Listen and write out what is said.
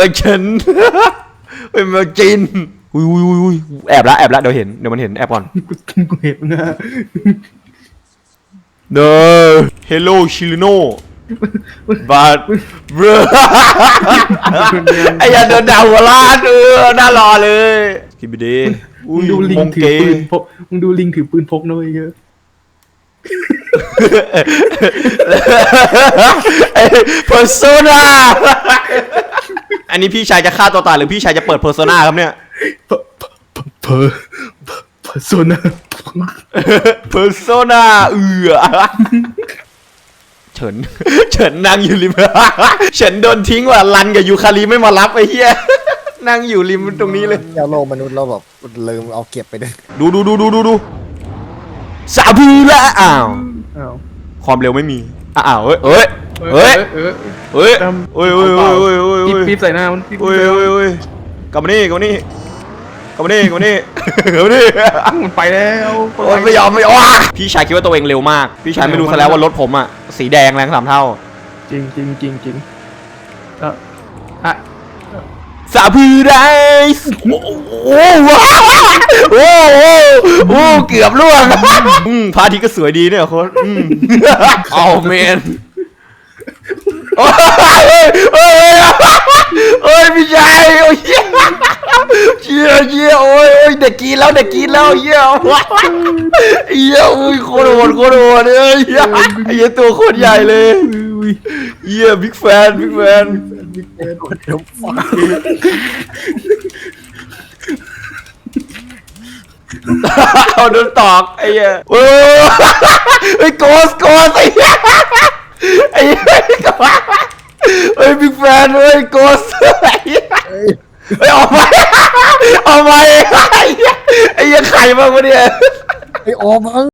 อ้ยฉันเป็นเมืองจีนอุ้ยอุ้ยอุ้ยอุ้ยแอบละแอบละเดี๋ยวเห็นเดี๋ยวมันเห็นแอบก่อนกูกูเห็นนะ เด้อ hello chileno but bro ไอ้ยันโดนด่าหัวล้านเออน่ารอเลยคิบิดีอุ้มึยงดูลิงมงถืเกอปืนพกมึงดูลิงถือปืนพกนะเว้ยเยอะเพอร์โซนา อันนี้พี่ชายจะฆ่าตัวตายหรือพี่ชายจะเปิดเพอร์โซนาครับเนี่ย เพอเพอเพอโซนาเพอร์โซนาเอือเฉินเฉินนั่งอยู่ริมเฉินโดนทิ้งว่ะรันกับยูคารีไม่มารับไอ้เหี้ยนั่งอยู่ริมตรงนี้เลยเจ้าโลกมนุษย์เราแบบลืมเอาเก็บไปด้วยดูดูดูดูดูดูสาบูละอ้าวความเร็วไม่มีอ้าวเอ้ย ฮ้ยเฮ้ยเฮ้ยเออเฮ้ยดเฮ้ยเฮ้ยเฮ้ยเฮ้ยเฮ้ยปี๊บเฮ้ยปี๊บใส่หน้ามันปี๊บเฮ้ยเฮ้ยเฮ้ยกลับมานี่กลับมานี่กลับมานี่กลับมานี่กลับมานี่มันไปแล้วโอ้ยไม่ยอมไม่ยอมพี่ชายคิดว่าตัวเองเร็วมากพี่ชายไม่รู้ซะแล้วว่ารถผมอะสีแดงแรงสามเท่าจริงจริงจริงจริงเอออะสาบูไรส์โอ้โหโอ้โหโอ้เกือบล่วงอืมพระอาทิตย์ก็สวยดีเนี่ยโค้ชอืมเอาเมน โอ้ยโอ้ยโอ้ยพี่ชายโอ้ยเชี่ยเชี่ยเชี่ยโอ้ยโอ้ยเด็กกินแล้วเด็กกินแล้วเหี้ยเหี้ยโอ้ยโคตรโหดโคตรโหดเลยเหี้ยเหี้ยตัวโคตรใหญ่เลยเหี้ยบิ๊กแฟนบิ๊กแฟนเดี๋ยวฟังเอาโดนตอกไอ้เหี้ยโอ้ยโกสโกสไอ้เหี้ยไอ้เหี้ยไอ้บิ๊กแฟนเฮ้ยโกส ไอ้ออกไปออกมาไอ้เหี้ยไอ้เหี้ยไข่บ้างวะเนี่ย ไอ้ออมมั้ง